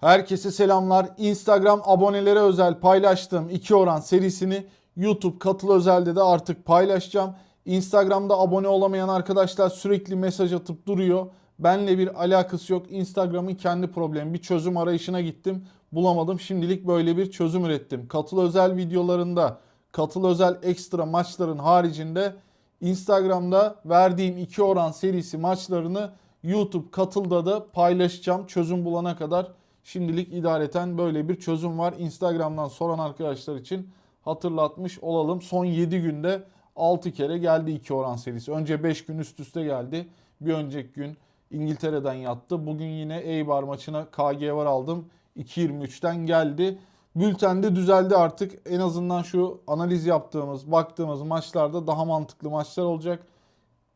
Herkese selamlar. Instagram abonelere özel paylaştığım 2 oran serisini YouTube katıl özelde de artık paylaşacağım. Instagram'da abone olamayan arkadaşlar sürekli mesaj atıp duruyor. Benle bir alakası yok. Instagram'ın kendi problemi. Bir çözüm arayışına gittim. Bulamadım. Şimdilik böyle bir çözüm ürettim. Katıl özel videolarında, katıl özel ekstra maçların haricinde Instagram'da verdiğim 2 oran serisi maçlarını YouTube katılda da paylaşacağım çözüm bulana kadar. Şimdilik idareten böyle bir çözüm var. Instagram'dan soran arkadaşlar için hatırlatmış olalım. Son 7 günde 6 kere geldi 2 oran serisi. Önce 5 gün üst üste geldi. Bir önceki gün İngiltere'den yattı. Bugün yine Eibar maçına KG var aldım. 2.23'ten geldi. Bültende düzeldi artık. En azından şu analiz yaptığımız, baktığımız maçlarda daha mantıklı maçlar olacak.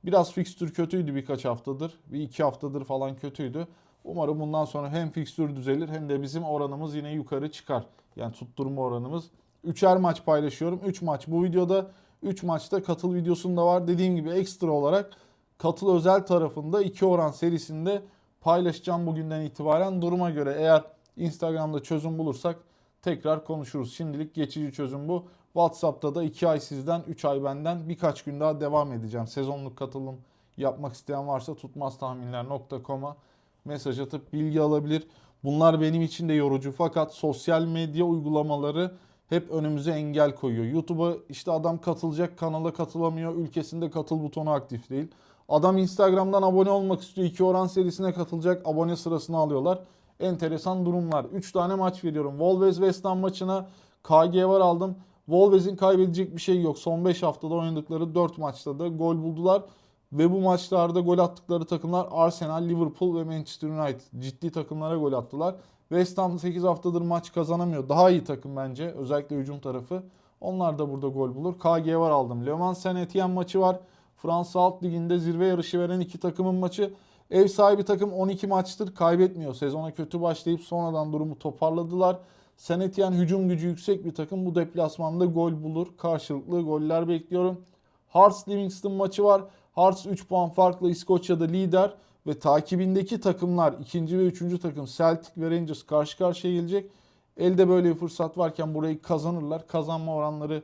Biraz fikstür kötüydü birkaç haftadır. Bir iki haftadır falan kötüydü. Umarım bundan sonra hem fikstür düzelir hem de bizim oranımız yine yukarı çıkar. Yani tutturma oranımız. Üçer maç paylaşıyorum. 3 maç bu videoda. 3 maçta katıl videosunda var. Dediğim gibi ekstra olarak katıl özel tarafında 2 oran serisinde paylaşacağım bugünden itibaren. Duruma göre eğer Instagram'da çözüm bulursak tekrar konuşuruz. Şimdilik geçici çözüm bu. WhatsApp'ta da 2 ay sizden 3 ay benden birkaç gün daha devam edeceğim. Sezonluk katılım yapmak isteyen varsa tutmaztahminler.com'a mesaj atıp bilgi alabilir. Bunlar benim için de yorucu fakat sosyal medya uygulamaları hep önümüze engel koyuyor. YouTube'a işte adam katılacak kanala katılamıyor. Ülkesinde katıl butonu aktif değil. Adam Instagram'dan abone olmak istiyor. 2 oran serisine katılacak. Abone sırasını alıyorlar. Enteresan durumlar. 3 tane maç veriyorum. Wolves West Ham maçına KG var aldım. Wolves'in kaybedecek bir şey yok. Son 5 haftada oynadıkları 4 maçta da gol buldular. Ve bu maçlarda gol attıkları takımlar Arsenal, Liverpool ve Manchester United. Ciddi takımlara gol attılar. West Ham 8 haftadır maç kazanamıyor. Daha iyi takım bence. Özellikle hücum tarafı. Onlar da burada gol bulur. KG var aldım. Le Mans Saint Etienne maçı var. Fransa Alt Ligi'nde zirve yarışı veren iki takımın maçı. Ev sahibi takım 12 maçtır kaybetmiyor. Sezona kötü başlayıp sonradan durumu toparladılar. Saint Etienne hücum gücü yüksek bir takım. Bu deplasmanda gol bulur. Karşılıklı goller bekliyorum. Hearts Livingston maçı var. Hearts 3 puan farklı İskoçya'da lider ve takibindeki takımlar ikinci ve üçüncü takım Celtic ve Rangers karşı karşıya gelecek. Elde böyle bir fırsat varken burayı kazanırlar. Kazanma oranları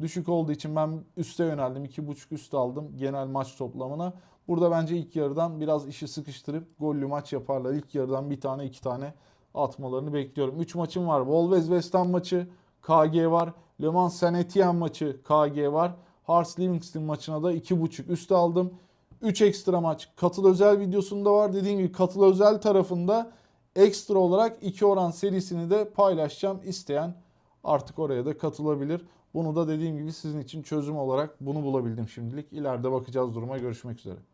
düşük olduğu için ben üste yöneldim. 2.5 üst aldım genel maç toplamına. Burada bence ilk yarıdan biraz işi sıkıştırıp gollü maç yaparlar. İlk yarıdan bir tane iki tane atmalarını bekliyorum. 3 maçım var. Wolves West Ham maçı KG var. Le Mans Saint Etienne maçı KG var. Hearts Livingston maçına da 2.5 üst aldım. 3 ekstra maç katıl özel videosunda var. Dediğim gibi katıl özel tarafında ekstra olarak 2 oran serisini de paylaşacağım. İsteyen artık oraya da katılabilir. Bunu da dediğim gibi sizin için çözüm olarak bunu bulabildim şimdilik. İleride bakacağız duruma. Görüşmek üzere.